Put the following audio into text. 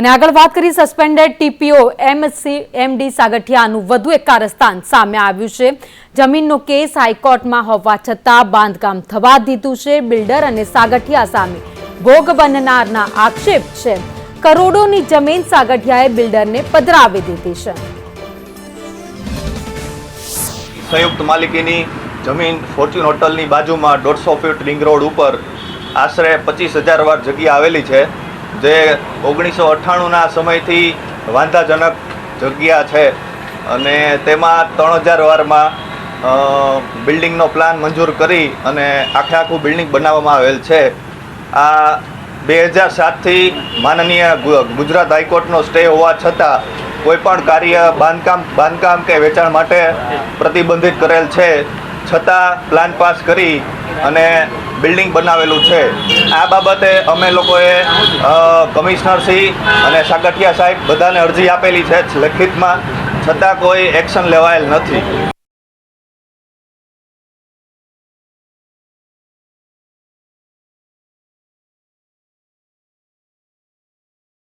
અને આગળ વાત કરી સસ્પેન્ડેડ ટીપીઓ એમસી એમડી સાગઠિયાનું વધુ એક કારસ્તાન સામે આવ્યું છે. જમીનનો કેસ હાઈકોર્ટમાં હોવા છતાં બાંધકામ થવા દીધું છે. બિલ્ડર અને સાગઠિયા સામે ભોગ બનનારના આક્ષેપ છે. કરોડોની જમીન સાગઠિયાએ બિલ્ડરને પધરાવી દીધી છે. સંયુક્ત માલિકીની જમીન ફોર્ચ્યુન હોટલની બાજુમાં દોઢસો ફીટ રિંગ રોડ ઉપર આશરે પચીસ હજાર વાર જગ્યા આવેલી છે. જે ઓગણીસો અઠ્ઠાણુંના સમયથી વાંધાજનક જગ્યા છે. અને તેમાં ત્રણ હજાર વારમાં બિલ્ડિંગનો પ્લાન મંજૂર કરી અને આખે આખું બિલ્ડિંગ બનાવવામાં આવેલ છે. આ બે હજાર સાતથી માનનીય ગુજરાત હાઈકોર્ટનો સ્ટે હોવા છતાં કોઈપણ કાર્ય બાંધકામ બાંધકામ કે વેચાણ માટે પ્રતિબંધિત કરેલ છે. છતાં પ્લાન પાસ કરી અને બિલ્ડિંગ બનાવેલું છે. આ બાબતે અમે લોકોએ કમિશનરશ્રી અને સાગઠિયા સાહેબ બધાને અરજી આપેલી છે લેખિતમાં છતાં કોઈ એક્શન લેવાયેલ નથી.